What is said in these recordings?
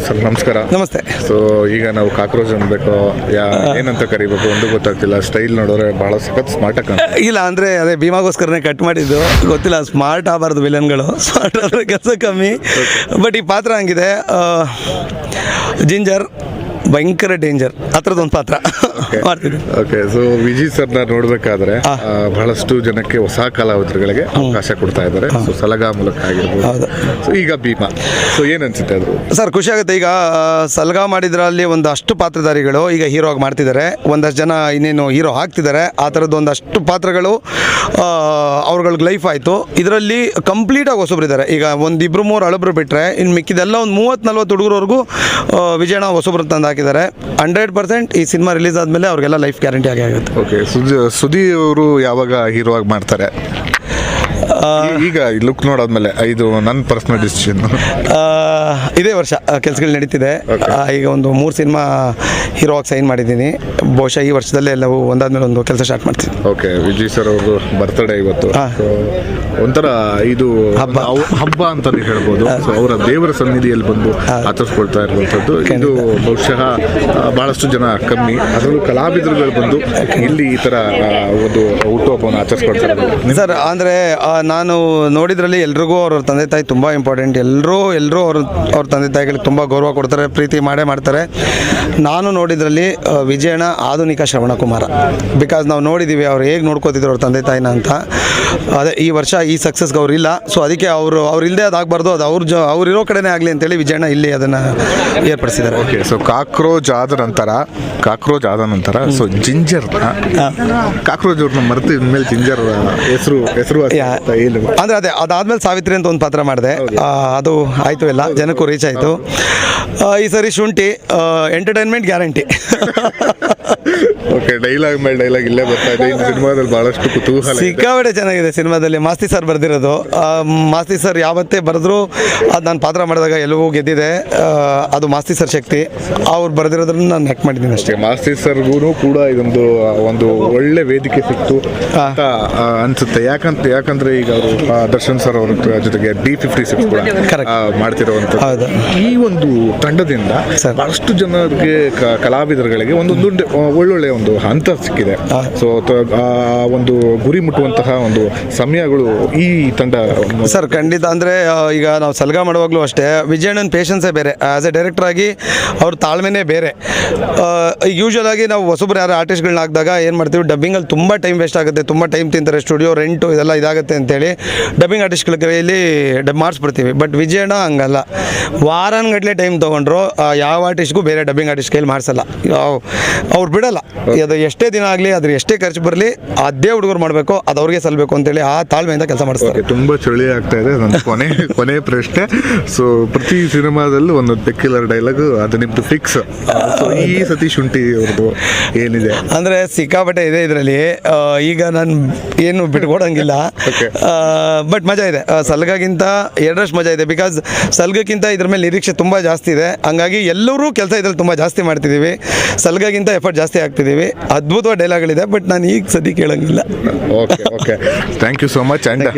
Sir ನಮಸ್ಕಾರ. ನಮಸ್ತೆ. So ಈಗ ನಾವು ಕಾಕ್ರೋಚ್ ಅನ್ಬೇಕು. ಯಾ ಏನಂತ ಕರಿಬೇಕು? ಒಂದು ಗೊತ್ತಾಗ್ತಿಲ್ಲ. ಸ್ಟೈಲ್ ನೋಡಿದ್ರೆ ಬಹಳ ಸಖತ್ ಸ್ಮಾರ್ಟ್ ಆಗಿ ಇಲ್ಲ ಅಂದ್ರೆ ಅದೇ ಭೀಮಾಗೋಸ್ಕರನೇ ಕಟ್ ಮಾಡಿದ್ದು. ಗೊತ್ತಿಲ್ಲ ಸ್ಮಾರ್ಟ್ ಆಗಬಾರ್ದು ವಿಲನ್ಗಳು ಸ್ಮಾರ್ಟ್ ಆದರೆ ಕೆಲಸ ಕಮ್ಮಿ. ಬಟ್ ಈ ಪಾತ್ರ ಹಂಗಿದೆ. ಜಿಂಜರ್ ಭಯಂಕರ ಡೇಂಜರ್ ಆ ಥರದ್ದು ಪಾತ್ರ ಮಾಡ್ತಿದ್ದೆ. ಓಕೆ ಸೊ ವಿಜಿ ಸರ್ನ ನೋಡ್ಬೇಕಾದ್ರೆ ಬಹಳಷ್ಟು ಜನಕ್ಕೆ ಹೊಸ ಕಲಾವಿದರುಗಳಿಗೆ ಅವಕಾಶ ಕೊಡ್ತಾ ಇದ್ದಾರೆ. ಸೊ ಸಲಗಾ ಮೂಲಕ ಆಗಿರ್ಬೋದು. ಹೌದು. ಸೊ ಈಗ ಭೀಮಾ. ಸೊ ಏನು ಅನ್ಸುತ್ತೆ ಅದು? ಸರ್ ಖುಷಿ ಆಗುತ್ತೆ. ಈಗ ಸಲಗಾ ಮಾಡಿದ್ರಲ್ಲಿ ಒಂದಷ್ಟು ಪಾತ್ರಧಾರಿಗಳು ಈಗ ಹೀರೋ ಆಗಿ ಮಾಡ್ತಿದ್ದಾರೆ. ಒಂದಷ್ಟು ಜನ ಇನ್ನೇನು ಹೀರೋ ಹಾಕ್ತಿದ್ದಾರೆ ಆ ಥರದ್ದು ಒಂದಷ್ಟು ಪಾತ್ರಗಳು ಅವ್ರಗಳಿಗೆ ಲೈಫ್ ಆಯಿತು. ಇದರಲ್ಲಿ ಕಂಪ್ಲೀಟಾಗಿ ಹೊಸಬ್ರಿದ್ದಾರೆ ಈಗ ಒಂದಿಬ್ರು ಮೂರು ಹಳಬ್ರು ಬಿಟ್ಟರೆ ಇನ್ನು ಮಿಕ್ಕಿದೆಲ್ಲ ಒಂದು ಮೂವತ್ತು ನಲ್ವತ್ತು ಹುಡುಗರವರೆಗೂ ವಿಜಯಣ್ಣ ಹೊಸಬ್ರು ತಂದು ಹಾಕಿದ್ದಾರೆ. ಹಂಡ್ರೆಡ್ ಪರ್ಸೆಂಟ್ ಈ ಸಿನಿಮಾ ರಿಲೀಸ್ ಆದಮೇಲೆ ಅವ್ರಿಗೆಲ್ಲ ಲೈಫ್ ಗ್ಯಾರಂಟಿ ಆಗಿ ಆಗುತ್ತೆ. ಓಕೆ ಸುದಿ ಅವರು ಯಾವಾಗ ಹೀರೋ ಆಗಿ ಮಾಡ್ತಾರೆ? ಈಗ ಲುಕ್ ನೋಡಾದ್ಮೇಲೆ ಇದು ನನ್ನ ಪರ್ಸನಲ್ ಡಿಸಿಷನ್ ಇದೇ ವರ್ಷ ಕೆಲಸಗಳು ನಡೀತಿದೆ. ಈಗ ಒಂದು ಮೂರು ಸಿನಿಮಾ ಹೀರೋ ಆಗಿ ಸೈನ್ ಮಾಡಿದ್ದೀನಿ. ಬಹುಶಃ ಈ ವರ್ಷದಲ್ಲೇ ಎಲ್ಲವೂ ಒಂದಾದ್ಮೇಲೆ ಒಂದು ಕೆಲಸ ಸ್ಟಾರ್ಟ್ ಮಾಡ್ತೀನಿ. ಓಕೆ ವಿಜಯ್ ಸರ್ ಅವರು ಬರ್ತ್ಡೇ ಇವತ್ತು. So, ಒಂಥರ ಇದು ಹಬ್ಬ. ಹಬ್ಬ ಅಂತಾನೆ ಹೇಳ್ಬೋದು. ಸೊ ಅವರ ದೇವರ ಸನ್ನಿಧಿಯಲ್ಲಿ ಬಂದು ಆಚರಿಸ್ಕೊಳ್ತಾ ಇರುವಂಥದ್ದು. ಇದು ಬಹುಶಃ ಭಾಳಷ್ಟು ಬಹಳಷ್ಟು ಜನ ಕಮ್ಮಿ. ಅದರಲ್ಲೂ ಕಲಾವಿದರುಗಳು ಬಂದು ಇಲ್ಲಿ ಈ ತರ ಆ, ಒಂದು ಹುಟ್ಟುಹಬ್ಬವನ್ನು ಆಚರಿಸ್ಕೊಳ್ತಾ ಇರೋದು. ಸರ್ ಅಂದರೆ ನಾನು ನೋಡಿದ್ರಲ್ಲಿ ಎಲ್ರಿಗೂ ಅವ್ರ ತಂದೆ ತಾಯಿ ತುಂಬ ಇಂಪಾರ್ಟೆಂಟ್ ಎಲ್ಲರೂ ಎಲ್ಲರೂ ಅವ್ರ ಅವ್ರ ತಂದೆ ತಾಯಿಗಳಿಗೆ ತುಂಬ ಗೌರವ ಕೊಡ್ತಾರೆ ಪ್ರೀತಿ ಮಾಡೇ ಮಾಡ್ತಾರೆ. ನಾನು ನೋಡಿದ್ರಲ್ಲಿ ವಿಜಯಣ ವಿಜಯಣ್ಣ ಆಧುನಿಕ ಶ್ರವಣಕುಮಾರ ಬಿಕಾಸ್ ನಾವು ನೋಡಿದ್ದೀವಿ ಅವ್ರು ಹೇಗೆ ನೋಡ್ಕೋತಿದ್ರು ಅವ್ರ ತಂದೆ ತಾಯಿನ ಅಂತ. ಅದೇ ಈ ವರ್ಷ ಈ ಸಕ್ಸಸ್ಗೆ ಅವ್ರು ಇಲ್ಲ. ಸೊ ಅದಕ್ಕೆ ಅವರು ಅವ್ರು ಇಲ್ಲದೆ ಅದಾಗಬಾರ್ದು ಅದು ಅವ್ರ ಜೊ ಅವ್ರು ಇರೋ ಕಡೆನೇ ಆಗಲಿ ಅಂತೇಳಿ ವಿಜಯಣ ಇಲ್ಲಿ ಅದನ್ನು ಏರ್ಪಡಿಸಿದ್ದಾರೆ. ಓಕೆ ಸೊ ಕಾಕ್ರೋಜ್ ಆದ ನಂತರ ಕಾಕ್ರೋಜ್ ಆದ ನಂತರ ಸೊ ಜಿಂಜರ್ ಕಾಕ್ರೋಜ್ ಅವ್ರನ್ನ ಮರೆತು ಇನ್ಮೇಲೆ ಜಿಂಜರ್ ಹೆಸರು ಹೆಸರು ಏನು ಅಂದ್ರೆ ಅದೇ ಅದಾದ್ಮೇಲೆ ಸಾವಿತ್ರಿ ಅಂತ ಒಂದು ಪಾತ್ರ ಮಾಡಿದೆ. ಅದು ಆಯ್ತು ಎಲ್ಲ ಜನಕ್ಕೂ ರೀಚ್ ಆಯಿತು. ಈ ಸರಿ ಶುಂಠಿ ಎಂಟರ್ಟೈನ್ಮೆಂಟ್ ಗ್ಯಾರಂಟಿ ಓಕೆ ಡೈಲಾಗ್ ಮೇಲೆ ಡೈಲಾಗ್ ಇಲ್ಲೇ ಬರ್ತಾ ಇದೆ. ಸಿನಿಮಾದಲ್ಲಿ ಬಹಳಷ್ಟು ಕುತೂಹಲ. ಸಿಕ್ಕಾಪಟ್ಟೆ ಚೆನ್ನಾಗಿದೆ ಸಿನಿಮಾದಲ್ಲಿ. ಮಾಸ್ತಿ ಸರ್ ಬರೆದಿರೋದು. ಮಾಸ್ತಿ ಸರ್ ಯಾವತ್ತೇ ಬರೆದ್ರು ಅದು ನಾನು ಪಾತ್ರ ಮಾಡಿದಾಗ ಎಲ್ಲವೂ ಗೆದ್ದಿದೆ. ಅದು ಮಾಸ್ತಿ ಸರ್ ಶಕ್ತಿ. ಅವ್ರು ಬರೆದಿರೋದ್ರನ್ನ ನಾನು ನೆಕ್ ಮಾಡಿದ್ದೀನಿ ಅಷ್ಟೇ. ಮಾಸ್ತಿ ಸರ್ಗೂ ಕೂಡ ಇದೊಂದು ಒಂದು ಒಳ್ಳೆ ವೇದಿಕೆ ಸಿಕ್ತು ಅನ್ಸುತ್ತೆ. ಯಾಕಂತ ಯಾಕಂದ್ರೆ ಈಗ ಅವರು ದರ್ಶನ್ ಸರ್ ಅವ್ರ ಜೊತೆಗೆ ಡಿ ಫಿಫ್ಟಿ ಸಿಕ್ಸ್ ಕೂಡ. ಆ, ಈ ಒಂದು ತಂಡದಿಂದ. ಬಹಳಷ್ಟು ಜನರಿಗೆ ಕಲಾವಿದರುಗಳಿಗೆ ಒಂದು ಒಂದೊಂದು ಒಳ್ಳೊಳ್ಳೆ ಒಂದು ಹಂತ ಸಿಕ್ಕಿದೆ. ಸೊ ಒಂದು ಗುರಿ ಮುಟ್ಟುವಂತಹ ಒಂದು ಸಮಯಗಳು ಈ ತಂಡ ಸರ್ ಖಂಡಿತ ಅಂದರೆ ಈಗ ನಾವು ಸಲಗ ಮಾಡುವಾಗಲೂ ಅಷ್ಟೇ ವಿಜಯಣ್ಣನ ಪೇಷನ್ಸೇ ಬೇರೆ. ಆ್ಯಸ್ ಎ ಡೈರೆಕ್ಟರ್ ಆಗಿ ಅವ್ರ ತಾಳ್ಮೆನೇ ಬೇರೆ. ಯೂಶಲ್ ಆಗಿ ನಾವು ಹೊಸಬ್ರು ಯಾರು ಆರ್ಟಿಸ್ಟ್ಗಳನ್ನ ಹಾಕಿದಾಗ ಏನು ಮಾಡ್ತೀವಿ ಡಬ್ಬಿಂಗಲ್ಲಿ ತುಂಬ ಟೈಮ್ ವೇಸ್ಟ್ ಆಗುತ್ತೆ ತುಂಬ ಟೈಮ್ ತಿಂತಾರೆ ಸ್ಟುಡಿಯೋ ರೆಂಟು ಇದೆಲ್ಲ ಇದಾಗುತ್ತೆ ಅಂತೇಳಿ ಡಬ್ಬಿಂಗ್ ಆರ್ಟಿಸ್ಟ್ಗಳ ಕೈಯಲ್ಲಿ ಡಬ್ ಮಾಡಿಸ್ಬಿಡ್ತೀವಿ. ಬಟ್ ವಿಜಯಣ್ಣ ಹಂಗಲ್ಲ. ವಾರನ್ಗಟ್ಲೆ ಟೈಮ್ ತೊಗೊಂಡ್ರು ಯಾವ ಆರ್ಟಿಸ್ಟ್ಗೂ ಬೇರೆ ಡಬ್ಬಿಂಗ್ ಆರ್ಟಿಸ್ಟ್ ಕೈಲಿ ಮಾಡಿಸಲ್ಲ. ಅವ್ರು ಬಿಡಲ್ಲ. ಅದು ಎಷ್ಟೇ ದಿನ ಆಗಲಿ ಅದ್ರ ಎಷ್ಟೇ ಖರ್ಚು ಬರಲಿ ಅದೇ ಹುಡುಗರು ಮಾಡಬೇಕು ಅದು ಅವ್ರಿಗೆ ಸಲ್ಲಬೇಕು ಅಂತೇಳಿ ಆ ತಾಳ್ಮೆಯಿಂದ ಕೆಲಸ ಮಾಡಿಸ್ತಾರೆ. ತುಂಬ ಚಳಿ ಆಗ್ತಾ ಇದೆ ನನ್ನ ಕೊನೆ ಕೊನೆ ಪ್ರಶ್ನೆ. ಸೊ ಪ್ರತಿ ಸಿನಿಮಾದಲ್ಲೂ ಒಂದು ಪೆಕ್ಯುಲರ್ ಡೈಲಾಗ್ ಅದು ನಿಮ್ದು ಫಿಕ್ಸ್ ಈ ಸತಿ ಶುಂಠಿ ಅವ್ರದ್ದು ಏನಿದೆ? ಅಂದರೆ ಸಿಕ್ಕಾಪಟ್ಟೆ ಇದೆ ಇದರಲ್ಲಿ. ಈಗ ನಾನು ಏನು ಬಿಟ್ಕೊಡಂಗಿಲ್ಲ. ಬಟ್ ಮಜಾ ಇದೆ. ಸಲ್ಗಾಗಿಂತ ಎರಡರಷ್ಟು ಮಜಾ ಇದೆ. ಬಿಕಾಸ್ ಸಲ್ಗಕ್ಕಿಂತ ಇದ್ರ ಮೇಲೆ ನಿರೀಕ್ಷೆ ತುಂಬ ಜಾಸ್ತಿ ಇದೆ. ಹಂಗಾಗಿ ಎಲ್ಲರೂ ಕೆಲಸ ಇದ್ರಲ್ಲಿ ತುಂಬ ಜಾಸ್ತಿ ಮಾಡ್ತಿದ್ದೀವಿ ಸಲ್ಗಾಗಿಂತ ಎಫರ್ಟ್ ಜಾಸ್ತಿ ಆಗ್ತಿದ್ದೀವಿ. ಅದ್ಭುತವಾದ ಡೈಲಾಗ್ಗಳಿದೆ ಬಟ್ ನಾನು ಈಗ ಸದ್ಯ ಕೇಳಂಗಿಲ್ಲ okay okay thank you so much and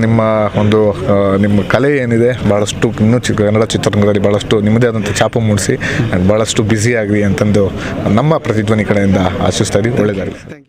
ನಿಮ್ಮ ಒಂದು ಆ, ನಿಮ್ಮ ಕಲೆ ಏನಿದೆ ಭಾಳಷ್ಟು ಇನ್ನೂ ಚಿ ಕನ್ನಡ ಚಿತ್ರರಂಗದಲ್ಲಿ ಭಾಳಷ್ಟು ನಿಮ್ಮದೇ ಆದಂಥ ಛಾಪು ಮೂಡಿಸಿ ಆ್ಯಂಡ್ ಭಾಳಷ್ಟು ಬ್ಯುಸಿ ಆಗಲಿ ಅಂತಂದು ನಮ್ಮ ಪ್ರತಿಧ್ವನಿ ಕಡೆಯಿಂದ ಆಶಿಸ್ತಾ ಇದ್ದೀವಿ. ಒಳ್ಳೆಯದಾಗಲಿ